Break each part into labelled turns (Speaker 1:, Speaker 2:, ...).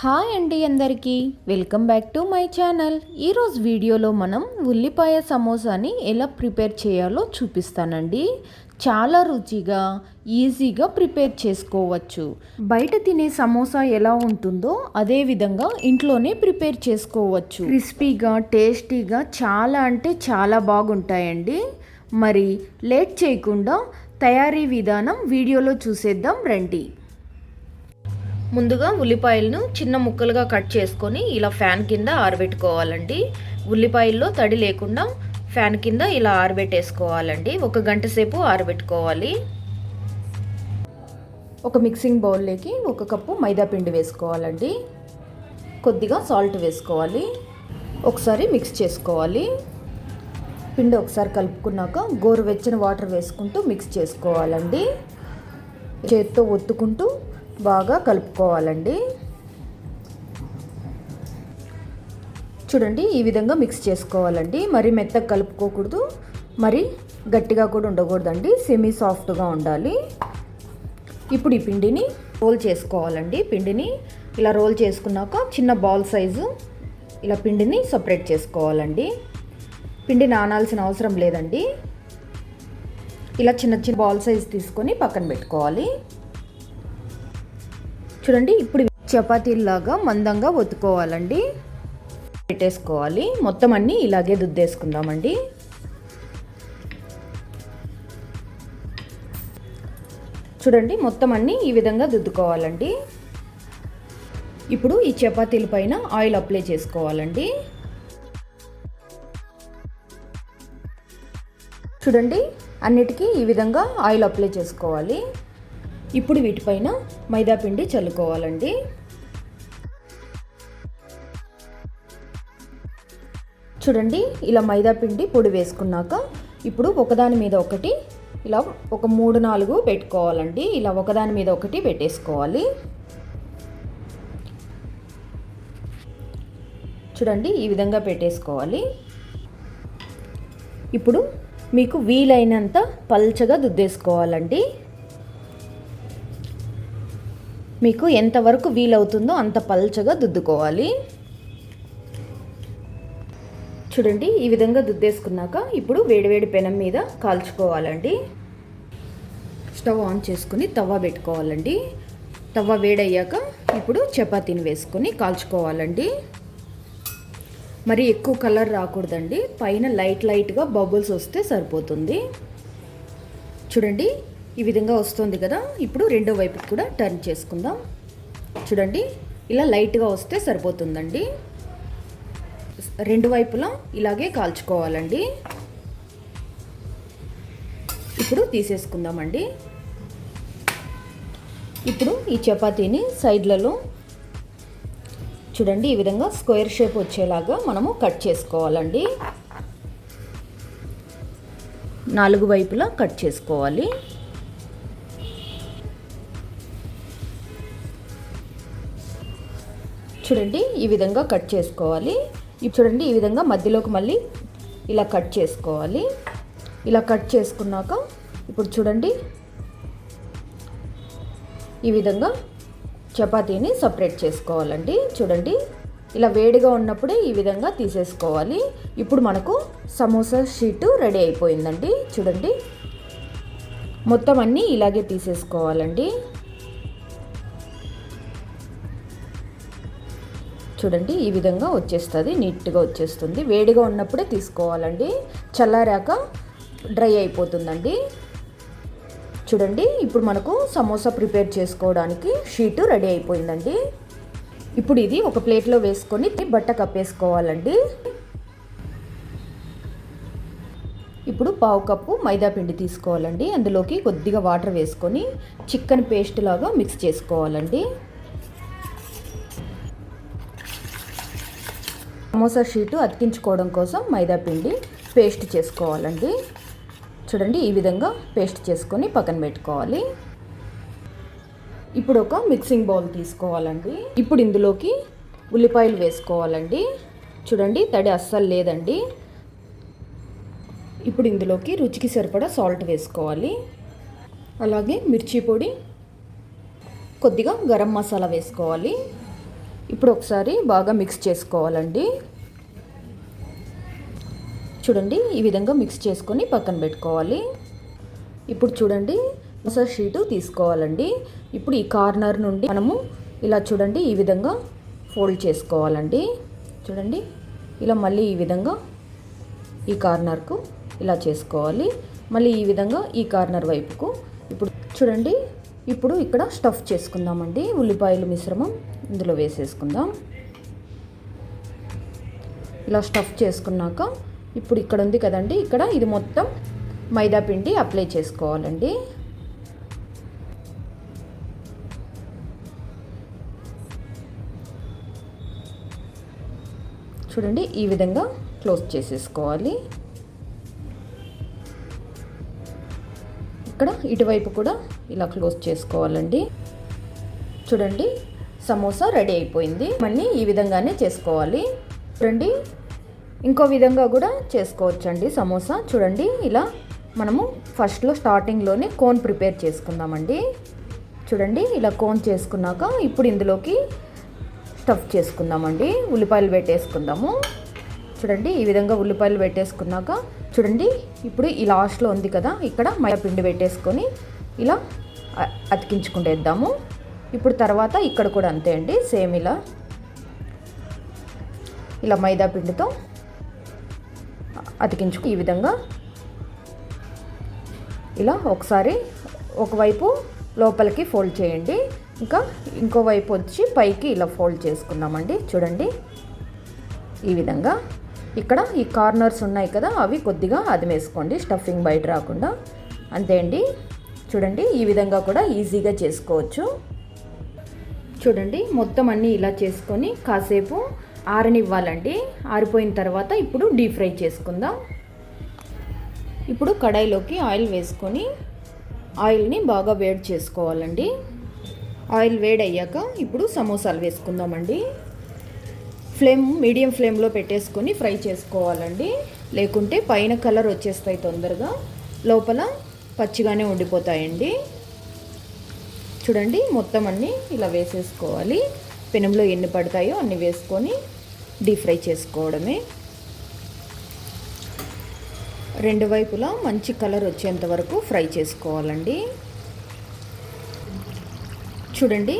Speaker 1: Hi అండి అందరికీ. Welcome back to my channel. ఈరోజు వీడియోలో మనం ఉల్లిపాయ సమోసాని ఎలా ప్రిపేర్ చేయాలో చూపిస్తానండి. చాలా రుచిగా ఈజీగా ప్రిపేర్ చేసుకోవచ్చు. బయట తినే సమోసా ఎలా ఉంటుందో అదే విధంగా ఇంట్లోనే ప్రిపేర్ చేసుకోవచ్చు. క్రిస్పీగా టేస్టీగా చాలా అంటే చాలా బాగుంటాయండి. మరి లేట్ చేయకుండా తయారీ విధానం వీడియోలో చూసేద్దాం రండి. ముందుగా ఉల్లిపాయలను చిన్న ముక్కలుగా కట్ చేసుకొని ఇలా ఫ్యాన్ కింద ఆరబెట్టుకోవాలండి. ఉల్లిపాయల్లో తడి లేకుండా ఫ్యాన్ కింద ఇలా ఆరబెట్టేసుకోవాలండి. ఒక గంట సేపు ఆరబెట్టుకోవాలి. ఒక మిక్సింగ్ బౌల్లోకి ఒక కప్పు మైదాపిండి వేసుకోవాలండి. కొద్దిగా సాల్ట్ వేసుకోవాలి. ఒకసారి మిక్స్ చేసుకోవాలి. పిండి ఒకసారి కలుపుకున్నాక గోరువెచ్చని వాటర్ వేసుకుంటూ మిక్స్ చేసుకోవాలండి. చేత్తో ఒత్తుకుంటూ బాగా కలుపుకోవాలండి. చూడండి ఈ విధంగా మిక్స్ చేసుకోవాలండి. మరి మెత్తగా కలుపుకోకూడదు. మరి గట్టిగా కూడా ఉండకూడదండి. సెమీ సాఫ్ట్గా ఉండాలి. ఇప్పుడు ఈ పిండిని రోల్ చేసుకోవాలండి. పిండిని ఇలా రోల్ చేసుకున్నాక చిన్న బాల్ సైజు ఇలా పిండిని సపరేట్ చేసుకోవాలండి. పిండి నానాల్సిన అవసరం లేదండి. ఇలా చిన్న చిన్న బాల్ సైజ్ తీసుకొని పక్కన పెట్టుకోవాలి. చూడండి ఇప్పుడు చపాతీలాగా మందంగా ఒత్తుకోవాలండి. పెట్టేసుకోవాలి. మొత్తం అన్నీ ఇలాగే దుద్దేసుకుందామండి. చూడండి మొత్తం అన్నీ ఈ విధంగా దుద్దుకోవాలండి. ఇప్పుడు ఈ చపాతీల పైన ఆయిల్ అప్లై చేసుకోవాలండి. చూడండి అన్నిటికీ ఈ విధంగా ఆయిల్ అప్లై చేసుకోవాలి. ఇప్పుడు వీటిపైన మైదాపిండి చల్లుకోవాలండి. చూడండి ఇలా మైదాపిండి పొడి వేసుకున్నాక ఇప్పుడు ఒకదాని మీద ఒకటి ఇలా ఒక మూడు నాలుగు పెట్టుకోవాలండి. ఇలా ఒకదాని మీద ఒకటి పెట్టేసుకోవాలి. చూడండి ఈ విధంగా పెట్టేసుకోవాలి. ఇప్పుడు మీకు వీలైనంత పల్చగా దుద్దేసుకోవాలండి. మీకు ఎంతవరకు వీలవుతుందో అంత పల్చగా దుద్దుకోవాలి. చూడండి ఈ విధంగా దుద్దేసుకున్నాక ఇప్పుడు వేడివేడి పెనం మీద కాల్చుకోవాలండి. స్టవ్ ఆన్ చేసుకుని తవ్వ పెట్టుకోవాలండి. తవ్వ వేడయ్యాక ఇప్పుడు చపాతీని వేసుకొని కాల్చుకోవాలండి. మరి ఎక్కువ కలర్ రాకూడదండి. పైన లైట్ లైట్గా బబుల్స్ వస్తే సరిపోతుంది. చూడండి ఈ విధంగా వస్తుంది కదా. ఇప్పుడు రెండో వైపుకి కూడా టర్న్ చేసుకుందాం. చూడండి ఇలా లైట్గా వస్తే సరిపోతుందండి. రెండు వైపులా ఇలాగే కాల్చుకోవాలండి. ఇప్పుడు తీసేసుకుందామండి. ఇప్పుడు ఈ చపాతీని సైడ్లలో చూడండి ఈ విధంగా స్క్వేర్ షేప్ వచ్చేలాగా మనము కట్ చేసుకోవాలండి. నాలుగు వైపులా కట్ చేసుకోవాలి. చూడండి ఈ విధంగా కట్ చేసుకోవాలి. ఇప్పుడు చూడండి ఈ విధంగా మధ్యలోకి మళ్ళీ ఇలా కట్ చేసుకోవాలి. ఇలా కట్ చేసుకున్నాక ఇప్పుడు చూడండి ఈ విధంగా చపాతీని సపరేట్ చేసుకోవాలండి. చూడండి ఇలా వేడిగా ఉన్నప్పుడే ఈ విధంగా తీసేసుకోవాలి. ఇప్పుడు మనకు సమోసా షీటు రెడీ అయిపోయిందండి. చూడండి మొత్తం అన్నీ ఇలాగే తీసేసుకోవాలండి. చూడండి ఈ విధంగా వచ్చేస్తుంది నీట్గా వచ్చేస్తుంది. వేడిగా ఉన్నప్పుడే తీసుకోవాలండి. చల్లారాక డ్రై అయిపోతుందండి. చూడండి ఇప్పుడు మనకు సమోసా ప్రిపేర్ చేసుకోవడానికి షీటు రెడీ అయిపోయిందండి. ఇప్పుడు ఇది ఒక ప్లేట్లో వేసుకొని బట్ట కప్పేసుకోవాలండి. ఇప్పుడు పావు కప్పు మైదా పిండి తీసుకోవాలండి. అందులోకి కొద్దిగా వాటర్ వేసుకొని చికెన్ పేస్ట్ లాగా మిక్స్ చేసుకోవాలండి. సమోసా షీటు అతికించుకోవడం కోసం మైదాపిండి పేస్ట్ చేసుకోవాలండి. చూడండి ఈ విధంగా పేస్ట్ చేసుకొని పక్కన పెట్టుకోవాలి. ఇప్పుడు ఒక మిక్సింగ్ బౌల్ తీసుకోవాలండి. ఇప్పుడు ఇందులోకి ఉల్లిపాయలు వేసుకోవాలండి. చూడండి తడి అస్సలు లేదండి. ఇప్పుడు ఇందులోకి రుచికి సరిపడా సాల్ట్ వేసుకోవాలి. అలాగే మిర్చి పొడి కొద్దిగా గరం మసాలా వేసుకోవాలి. ఇప్పుడు ఒకసారి బాగా మిక్స్ చేసుకోవాలండి. చూడండి ఈ విధంగా మిక్స్ చేసుకొని పక్కన పెట్టుకోవాలి. ఇప్పుడు చూడండి సమోసా షీటు తీసుకోవాలండి. ఇప్పుడు ఈ కార్నర్ నుండి మనము ఇలా చూడండి ఈ విధంగా ఫోల్డ్ చేసుకోవాలండి. చూడండి ఇలా మళ్ళీ ఈ విధంగా ఈ కార్నర్కు ఇలా చేసుకోవాలి. మళ్ళీ ఈ విధంగా ఈ కార్నర్ వైపుకు. ఇప్పుడు చూడండి ఇప్పుడు ఇక్కడ స్టఫ్ చేసుకుందామండి. ఉల్లిపాయలు మిశ్రమం ఇందులో వేసేసుకుందాం. ఇలా స్టఫ్ చేసుకున్నాక ఇప్పుడు ఇక్కడ ఉంది కదండి. ఇక్కడ ఇది మొత్తం మైదా పిండి అప్లై చేసుకోవాలండి. చూడండి ఈ విధంగా క్లోజ్ చేసేసుకోవాలి. ఇక్కడ ఇటువైపు కూడా ఇలా క్లోజ్ చేసుకోవాలండి. చూడండి సమోసా రెడీ అయిపోయింది. మళ్ళీ ఈ విధంగానే చేసుకోవాలి. చూడండి ఇంకో విధంగా కూడా చేసుకోవచ్చండి సమోసా. చూడండి ఇలా మనము ఫస్ట్లో స్టార్టింగ్లోనే కోన్ ప్రిపేర్ చేసుకుందామండి. చూడండి ఇలా కోన్ చేసుకున్నాక ఇప్పుడు ఇందులోకి స్టఫ్ చేసుకుందామండి. ఉల్లిపాయలు పెట్టేసుకుందాము చూడండి ఈ విధంగా ఉల్లిపాయలు పెట్టేసుకున్నాక చూడండి ఇప్పుడు ఈ లాస్ట్లో ఉంది కదా ఇక్కడ మైదా పిండి పెట్టేసుకొని ఇలా అతికించుకుంటేద్దాము. ఇప్పుడు తర్వాత ఇక్కడ కూడా అంతే అండి సేమ్ ఇలా. ఇలా మైదా పిండితో అతికించుకు ఈ విధంగా ఇలా ఒకసారి ఒకవైపు లోపలికి ఫోల్డ్ చేయండి. ఇంకా ఇంకోవైపు వచ్చి పైకి ఇలా ఫోల్డ్ చేసుకున్నామండి చూడండి. ఈ విధంగా. ఇక్కడ ఈ కార్నర్స్ ఉన్నాయి కదా అవి కొద్దిగా అదిమేసుకోండి స్టఫింగ్ బయట రాకుండా. అంతే అండి. చూడండి ఈ విధంగా కూడా ఈజీగా చేసుకోవచ్చు. చూడండి మొత్తం అన్నీ ఇలా చేసుకొని కాసేపు ఆరనివ్వాలండి. ఆరిపోయిన తర్వాత ఇప్పుడు డీప్ ఫ్రై చేసుకుందాం. ఇప్పుడు కడాయిలోకి ఆయిల్ వేసుకొని ఆయిల్ని బాగా వేడి చేసుకోవాలండి. ఆయిల్ వేడయ్యాక ఇప్పుడు సమోసాలు వేసుకుందామండి. ఫ్లేమ్ మీడియం ఫ్లేమ్లో పెట్టేసుకొని ఫ్రై చేసుకోవాలండి. లేకుంటే పైన కలర్ వచ్చేస్తాయి తొందరగా. లోపల పచ్చిగానే ఉండిపోతాయండి. చూడండి మొత్తం అన్నీ ఇలా వేసేసుకోవాలి. పెనంలో ఎన్ని పడతాయో అన్ని వేసుకొని డీప్ ఫ్రై చేసుకోవడమే. రెండు వైపులా మంచి కలర్ వచ్చేంత వరకు ఫ్రై చేసుకోవాలండి. చూడండి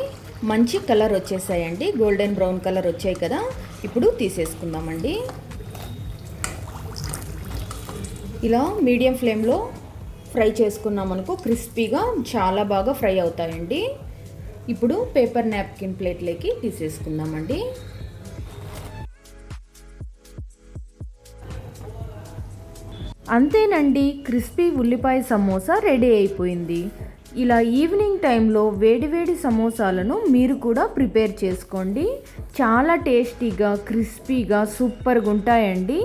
Speaker 1: మంచి కలర్ వచ్చేసాయండి. గోల్డెన్ బ్రౌన్ కలర్ వచ్చాయి కదా. ఇప్పుడు తీసేసుకుందామండి. ఇలా మీడియం ఫ్లేమ్లో ఫ్రై చేసుకున్నామనుకో క్రిస్పీగా చాలా బాగా ఫ్రై అవుతాయండి. ఇప్పుడు పేపర్ నాప్కిన్ ప్లేట్లోకి తీసేసుకుందామండి. అంతేనండి క్రిస్పీ ఉల్లిపాయ సమోసా రెడీ అయిపోయింది. ఇలా ఈవినింగ్ టైంలో వేడివేడి సమోసాలను మీరు కూడా ప్రిపేర్ చేసుకోండి. చాలా టేస్టీగా క్రిస్పీగా సూపర్గా ఉంటాయండి.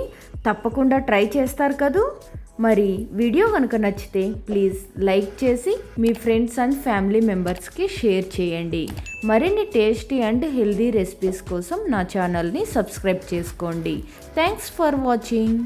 Speaker 1: తప్పకుండా ట్రై చేస్తారు కదూ. మరి వీడియో కనుక నచ్చితే ప్లీజ్ లైక్ చేసి మీ ఫ్రెండ్స్ అండ్ ఫ్యామిలీ మెంబర్స్కి షేర్ చేయండి. మరిన్ని టేస్టీ అండ్ హెల్దీ రెసిపీస్ కోసం నా ఛానల్ని సబ్స్క్రైబ్ చేసుకోండి. Thanks for watching.